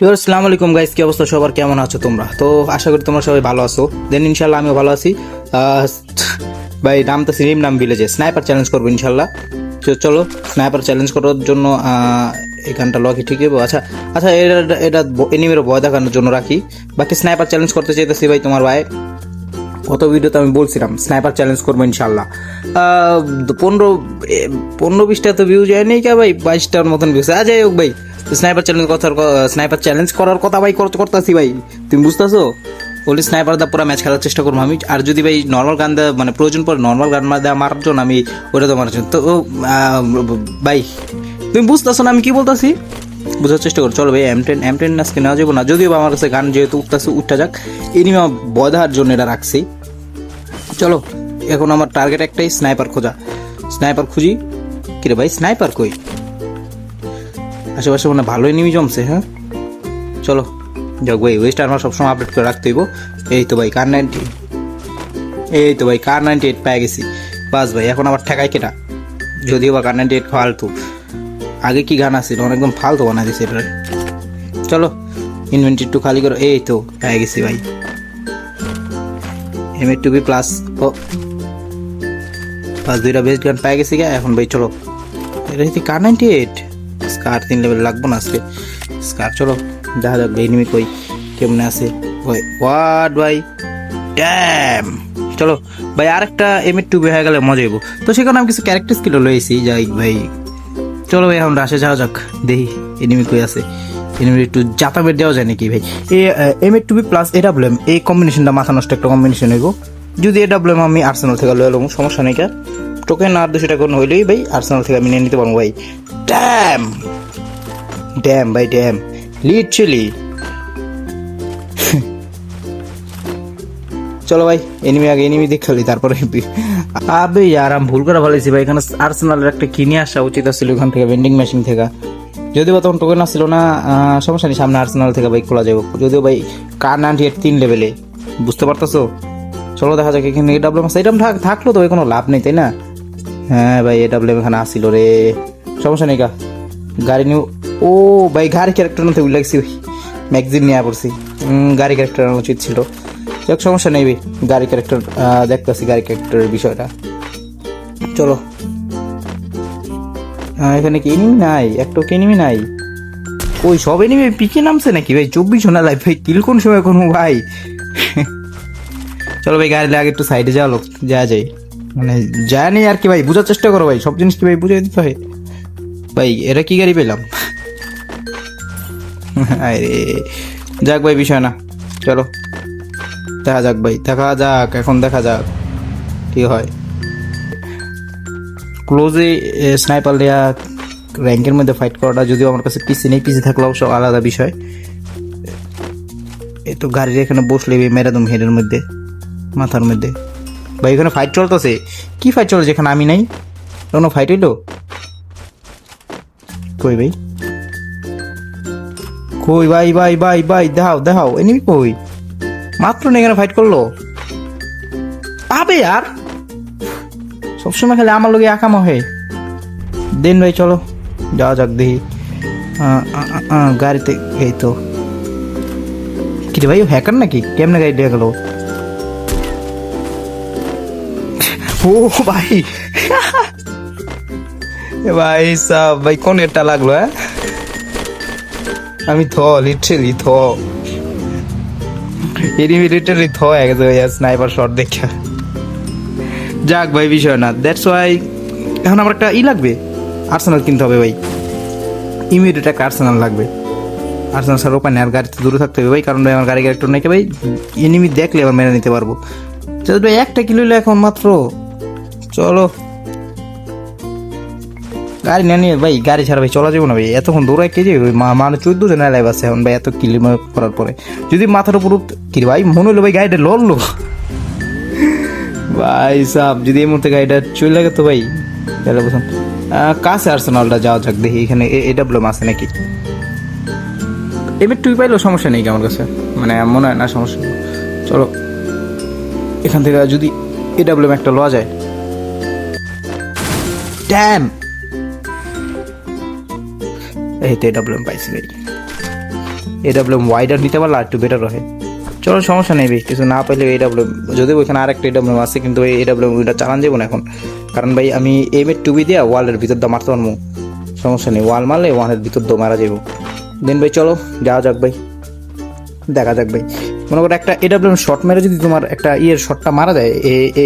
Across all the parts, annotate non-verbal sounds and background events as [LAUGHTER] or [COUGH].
আসসালামু আলাইকুম গাইস কি অবস্থা? সবার কেমন আছো তোমরা? তো আশা করি তোমরা সবাই ভালো আছো। দেন ইনশাল্লাহ আমিও ভালো আছি। ভাই নাম তো সিনিম নাম ভিলেজে স্নাইপার চ্যালেঞ্জ করব ইনশাল্লাহ তো চলো স্নাইপার চ্যালেঞ্জ করার জন্য গানটা লকি ঠিক আছে আচ্ছা আচ্ছা এটা এটা এনিমের ভয় দেখানোর জন্য রাখি। বাকি স্নাইপার চ্যালেঞ্জ করতে চাইতেছি ভাই তোমার ভাই। গত ভিডিওতে আমি বলছিলাম স্নাইপার চ্যালেঞ্জ করব ইনশাল্লাহ পনেরো পনেরো বিশটা তো ভিউ যায়নি কে ভাই? বাইশটার মতন ভিউস আ, যাই হোক ভাই। স্নাইপার চ্যালেঞ্জ কথার স্নাইপার চ্যালেঞ্জ করার কথা ভাই, করতে করতেছি ভাই। তুমি বুঝতেছো? ওলি স্নাইপার দা পুরো ম্যাচ খেলার চেষ্টা করব আমি। আর যদি ভাই নর্মাল গান দেওয়া মানে প্রয়োজন পড়ে নর্মাল গান দেওয়া মারার জন্য আমি ওটা তো মারার জন্য। তো ভাই, তুমি বুঝতেছো না আমি কি বলতেছি? বোঝার চেষ্টা করো। চলো ভাই এম টেন এম টেন আজকে নেওয়া যাব না। যদিও আমার কাছে গান যেহেতু উঠতেছে উঠতে যাক। এনিমা বয় দেওয়ার জন্য এটা রাখছি। চলো, এখন আমার টার্গেট একটাই স্নাইপার খোঁজা। স্নাইপার খুঁজি। কিরে ভাই স্নাইপার কই? আশেপাশে মানে ভালোই নিমি জমছে হ্যাঁ? চলো, যাক ভাই ওয়েস্ট আমার সবসময় আপডেট করে রাখতে হইব। এই তো ভাই কার নাইনটি এই তো ভাই কার নাইনটি এইট পেয়ে গেছি। বাস ভাই, এখন আবার ঠেকাই কেটা? যদিও বা কার নাইনটি এইট ফালতু। আগে কি গান আছিল? অনেকদম ফালতু বানা দিছে এটা চলো ইনভেন্টরি একটু খালি করো। এই তো, পেয়ে গেছি ভাই। এম টু বি প্লাস ও। প্লাস দুইটা বেস্ট গান পেয়ে গেছি গা। এখন ভাই, চলো। এটা কার নাইনটি এইট স্কার তিন লেভেল লাগবো না আজকে। স্কার, চলো, দেখা যাক ভাই নিমি কই, কেমনে আছে। ওই হোয়াট ভাই? ড্যাম চলো, ভাই, আরেকটা এম টু হয়ে গেলে মজা হইব। তো সেখানে আমি কিছু ক্যারেক্টার স্কিল লইছি, যাই, ভাই। চলো, ভাই, এখন রাশে যাওয়া যাক, দেখি এনিমি কই আছে। এনিমি একটু জাতাবের দেওয়া যায় নাকি, ভাই? এই M A two B plus A W M এই কম্বিনেশনটা মাথা নষ্ট একটা কম্বিনেশন হইব। যদি এ ডাব্লিউ এম আমি আর্সেনাল থেকে লয়ে এলাম সমস্যা নেই টোকেন আর দুশো টাকা হইলেই, ভাই আর্সেনাল থেকে আমি নিয়ে নিতে পারব, ভাই। ড্যাম ড্যাম ভাই ড্যাম লিটারালি চলো ভাই এনিমি আগে এনিমি দেখে দেখালি তারপরে আবে ইয়ার আমি ভুল করে ভালোছি ভাই। এখানে আর্সেনালের একটা কিনে আসা উচিত ছিল ওখান থেকে ভেন্ডিং মেশিন থেকে। যদিও বা তখন টোকেন আসছিল না সমস্যা নেই, সামনে আর্সেনাল থেকে বাইক খোলা যাবে। যদিও ভাই কার নাইনটি এইট তিন লেভেলে বুঝতে পারতেছো? চলো দেখা যাক এখানে এ ডাব্লিউ থাক- থাকল তো কোনো লাভ নেই, তাই না? হ্যাঁ ভাই এ ডাব্লিউ এখানে আসছিল রে। সমস্যা নেই কা গাড়ি নিউ ও, ভাই, গাড়ি ক্যারেক্টার মধ্যে উল্লেখ লাগছি ম্যাগজিন নিয়ে পড়ছি গাড়ি ক্যারেক্টার উচিত ছিল। যাক সমস্যা নেই, ভাই। গাড়ি ক্যারেক্টার দেখতেছি গাড়ি ক্যারেক্টারের বিষয়টা। চলো। এখানে কি এনিমি নাই? একটা কি এনিমি নাই? ওই, সব এনিমি পিকে নামছে নাকি, ভাই? চব্বিশ না লাইফ ভাই কিল কোন সময় কোনো ভাই? চলো, ভাই, গাড়ি আগে একটু সাইডে যাওয়া লোক যা যাই মানে যায় নেই আর কি, ভাই? বোঝার চেষ্টা করো, ভাই। সব জিনিস কি, ভাই বুঝে দিতে হয়? ভাই, এরা কি গাড়ি পেলাম? আরে যাক ভাই, বিষয় না। চলো। দেখা যাক ভাই, দেখা যাক, এখন দেখা যাক কি হয়। ক্লোজে স্নাইপার দেয়া র্যাঙ্কের মধ্যে ফাইট করাটা যদিও আমার কাছে পিসি নেই পিসি থাকলে অবশ্য আলাদা বিষয়। এই তো গাড়ির এখানে বসলে মেরা হেডের মধ্যে, মাথার মধ্যে। ভাই, এখানে ফাইট চলতেছে। কি ফাইট চলছে? এখানে আমি নাই। কোনো ফাইট হইল? কই ভাই? কই, ভাই ভাই ভাই ভাই, দেখাও দেখাও এনিমি কই? মাত্র এখানে ফাইট করল? আবে আর? সবসময় খালি আমার লোকে আকামা হয়ে। দেন ভাই, চলো, যাওয়া যাক দেখি। গাড়িতে এই তো। কি রে ভাই হ্যাকার নাকি? কেমনে গাড়ি দিয়ে গেল? ও ভাই। [LAUGHS] ভাই সাহ ভাই, কোন এটা লাগল হ্যাঁ? আমি থ লিটারেলি থ। এনিমি লিটারেলি থ, এক জায়গায় স্নাইপার শট দেখে। যাক ভাই, বিষয় না। দ্যাটস ওয়াই এখন আমার একটা ই লাগবে। আর্সেনাল কিনতে হবে ভাই। ইমিডিয়েট একটা আর্সেনাল লাগবে। আর্সেনাল ছাড়া উপায় নেই আর গাড়িতে দূরে থাকতে হবে ভাই। কারণ ভাই, আমার গাড়ি ক্যারেক্টার নাকি ভাই এনিমি দেখলে আবার মেনে নিতে পারব। ভাই, একটা কিলো এখন মাত্র। চলো। গাড়ি না নিয়ে ভাই, গাড়ি ছাড়া ভাই চলা যাব না ভাই। এতক্ষণ দৌড়ায় কে যে মানে চোদ্দ জন লাইভ আছে এখন ভাই, এত কিলো করার পরে। যদি মাথার উপর কি ভাই, মনে হলো ভাই গাড়িটা লড়লো? ভাই সাহ যদি এই মুহূর্তে গাড়িটা চলে লাগে তো ভাই তাহলে বুঝুন কাছে আর্সেনালটা যাওয়া যাক, দেখি এখানে এডাব্লিউএম আছে নাকি। এবার টুই পাইলেও সমস্যা নেই আমার কাছে? মানে মনে হয় না সমস্যা। চলো। এখান থেকে যদি এডাব্লিউএম একটা লওয়া যায়। এই তো এডাব্লিউএম পাইছি ভাই। এডাব্লিউএম ওয়াইডার নিতে পারলে আর একটু বেটার হয়। চলো, সমস্যা নেই ভাই, কিছু না পাইলে এডাব্লিউএম যদি ওইখানে আর একটা এডাব্লিউএম আছে, কিন্তু এই এডাব্লিউএম ওইটা চালান যাব না এখন। কারণ ভাই, আমি এম এর টুবি দিয়ে ওয়ালের ভিতর দিয়ে মারতে পারব। সমস্যা নেই ওয়াল মারলে ওয়ালের ভিতর দিয়ে মারা যাব দেন ভাই, চলো, যাওয়া যাক ভাই। দেখা যাক ভাই। মনে করো একটা এডাব্লিউএম শট মেরে যদি তোমার একটা ইয়ের শটটা মারা যায়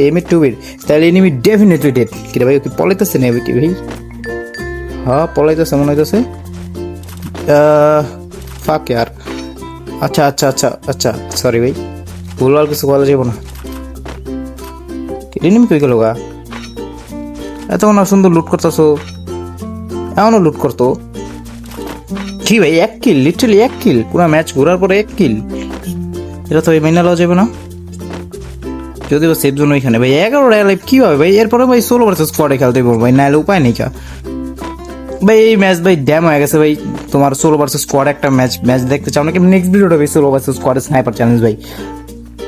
এম এর টুবির তাহলে এনিমি ডেফিনেটলি ডেড কিরে ভাই, ও কি পলাইতেছে না ভাই? হ্যাঁ পলাইতেছে, মনে হইতেছে। ফাক ইয়ার আচ্ছা আচ্ছা আচ্ছা আচ্ছা সরি ভাই। ভুলভাল কিছু বলা যাব না। এনিমি কই গেল গা? এতক্ষণ সুন্দর লুট করতেছো। এমনও লুট করতো। কি ভাই, এক কিল লিটারালি এক কিল পুরো ম্যাচ ঘোরার পরে এক কিল এটা তো এই মেনে লওয়া যাবে না। যদিও সেফ জোন ওইখানে। ভাই লাইফ কি হবে ভাই, এরপরে ভাই ষোলো ভার্সেস স্কোয়াডে খেলতে পারব ভাই, নাহলে উপায় নেই কা ভাই, এই ম্যাচ ভাই ড্যাম হয়ে গেছে ভাই। তোমার ষোলো ভার্সেস স্কোয়াড একটা ম্যাচ ম্যাচ দেখতে চাও নাকি? নেক্সট ভিডিওটা ভাই ষোলো ভার্সেস স্কোয়াড স্নাইপার চ্যালেঞ্জ ভাই।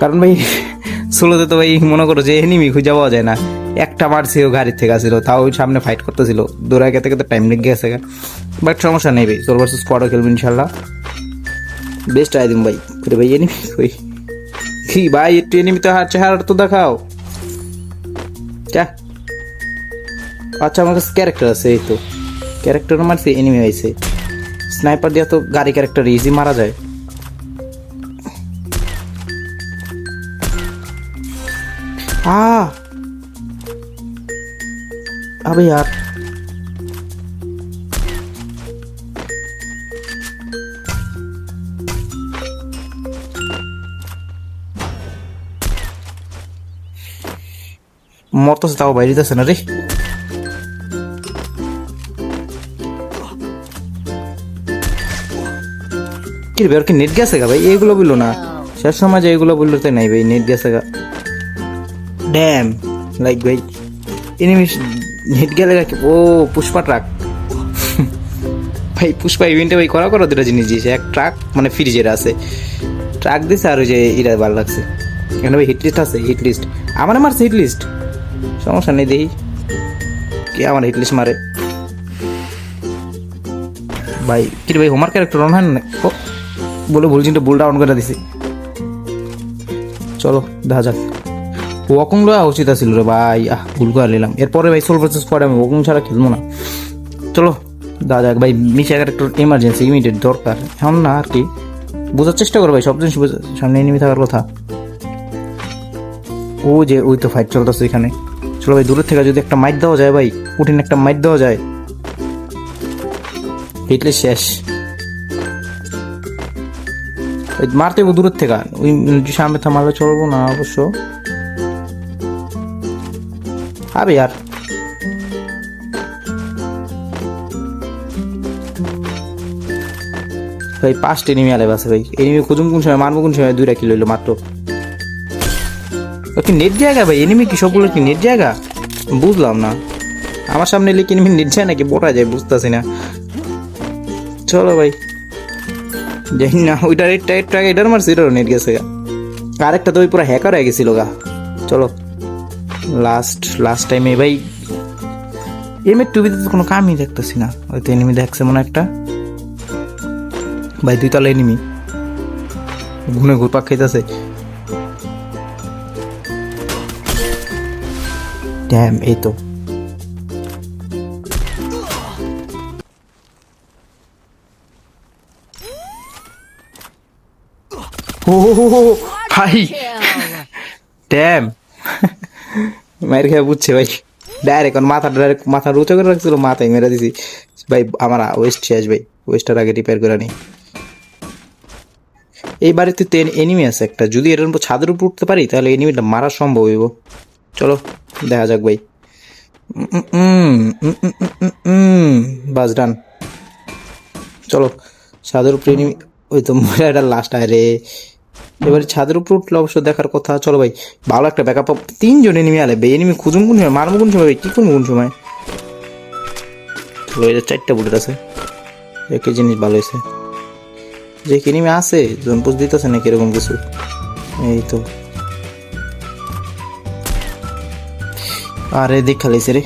কারণ ভাই [LAUGHS] ষোলোতে তো ভাই, মনে করো যে এনিমি খুঁজে পাওয়া যায় না। একটা মারছিল, গাড়ির থেকে আসছিল, তাও ওই সামনে ফাইট করতেছিল। দৌড়া গেতে গেতে টাইম লেগে গেছে। বাট সমস্যা নেই ভাই ষোলো ভার্সেস স্কোয়াডও খেলব ইনশাল্লাহ। বেস্ট আইদিম ভাই, করে ভাই এনিমি কই কি ভাই, একটু এনিমি তো হার চেহারা তো দেখাও। আচ্ছা আমার কাছে ক্যারেক্টার আছে, এই তো। ক্যারেক্টার মারছে এনিমি হয়েছে স্নাইপার দিয়ে তো গাড়ি ক্যারেক্টার ইজি মারা যায় আ अबे यार মরতেছে তাও বাইরেতেছে না রে কি রে কি নেট গেছে গা ভাই? এইগুলো বলল না। শেষ সময় যে এগুলো বলল তাই নাই ভাই নেট গেছে গা। ড্যাম লাইক ভাই এনিমি নেট গেলে ও পুষ্পা ট্রাক [LAUGHS] ভাই পুষ্পা ইভেন্টে ভাই করা করা দুটো জিনিস দিয়েছে। এক ট্রাক মানে ফ্রিজের আছে। ট্রাক দিছে আর ওই যে এটা ভালো লাগছে। এখানে ভাই হিট লিস্ট আছে হিট লিস্ট আমার মারছে হিট লিস্ট সমস্যা নেই দেখি কে আমার হিট লিস্ট মারে? ভাই কি রে ভাই হোমার ক্যারেক্টার অন হয় না? বলে ভুল চিন্তা ভুল ডাউন করে দিছি। চলো, দেখা যাক। ওয়াকুং লওয়া উচিত আছিল রে ভাই, আহ, ভুল করে নিলাম। এরপরে ভাই সোল ভার্সেস পরে আমি ওয়াকুং ছাড়া খেলব না। চলো যাক ভাই, মিশা ক্যারেক্টার ইমার্জেন্সি ইমিডিয়েট দরকার। এখন না আর কি, বোঝার চেষ্টা করো ভাই, সব জিনিস সামনে এনিমি থাকার কথা। ও যে, ওই তো ফাইট চলতেছে এখানে। চলো ভাই, দূরের থেকে যদি একটা মাইট দেওয়া যায় ভাই, কঠিন একটা মাইট দেওয়া যায়। হিটলে শেষ। মারতে হবে দূরের থেকে। ওই সামনে থামালে চলবো না অবশ্য। আবে यार ভাই, পাঁচটা এনিমি আলে আছে ভাই। এনিমি খুঁজুম কোন সময়, মারবো কোন সময়, দুইটা কিলো হইল মাত্র। কি নেট জায়গা ভাই? এনিমি কি সবগুলো কি নেট জায়গা? বুঝলাম না। আমার সামনে এলে কি এনিমি নেট যায় নাকি বোটা যায় বুঝতেছি না। চলো ভাই। জানি না, ওইটার একটা আগে এটার মারছে, এটারও নেট গেছে। আরেকটা তো ওই পুরো হ্যাকার হয়ে গেছিল গা। চলো লাস্ট লাস্ট টাইমে ভাই এম এর টুবিতে তো কোনো কামই দেখতেছি না। হয়তো এনিমি দেখছে মনে একটা। ভাই, দুই তলা এনিমি ঘুনে ঘুরপাক খাইতেছে। ড্যাম এই তো। Oh, ভাই ড্যাম মায়ের খেয়ে বুঝছে ভাই। ডাইরেক্ট মাথা ডাইরেক্ট মাথা রুচে করে রাখছিল মাথায় মেরে দিছি। ভাই আমার ওয়েস্ট শেষ ভাই। ওয়েস্টার আগে রিপেয়ার করে নি। এই বাড়িতে তো এনিমি আছে একটা। যদি এটার উপর ছাদের উপর উঠতে পারি তাহলে এনিমিটা মারা সম্ভব হইব। চলো দেখা যাক ভাই। বাস ডান চলো ছাদের উপরে এনিমি ওই তো মহিলাটা লাস্ট আয় রে এবারে ছাদের উপর উঠলে অবশ্য দেখার কথা, চলো ভাই, ভালো একটা ব্যাকআপ তিনজন এনিমি আলে ভাই এনিমি খুঁজুম কোন সময় মারবো কোন সময়? ভাই, কি করব কোন সময়? চলো এটা চারটা বুলেট আছে। একই জিনিস ভালো হয়েছে। যে এনিমি আছে জন পুষ দিতেছে নাকি এরকম কিছু? এই তো। আরে দেখা রে।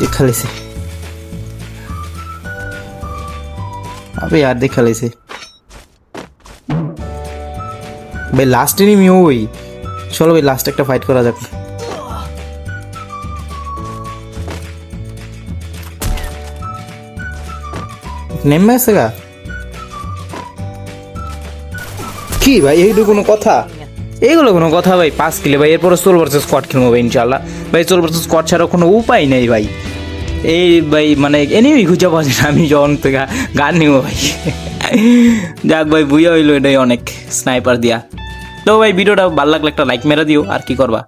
দেখা আবে আর দেখা লাইছে ভাই লাস্ট এনিমি ওই। চলো ভাই লাস্ট একটা ফাইট করা যাক। নেমে আছে গা। কি ভাই এইগুলো কোনো কথা? এইগুলো কোনো কথা ভাই, পাঁচ কিলো ভাই এরপরে চোল ভার্সেস স্কট খেলব ভাই ইনশাল্লাহ ভাই চোল ভার্সেস স্কট ছাড়া কোনো উপায় নেই ভাই। এই ভাই মানে এনেই খুঁজে যায় না, আমি যখন থেকে গান নিব ভাই। যাক ভাই বুঝে হইল এটাই অনেক স্নাইপার দিয়া। তো ভাই, ভিডিওটা ভালো লাগলে একটা লাইক মেরে দিও, আর কি করবা?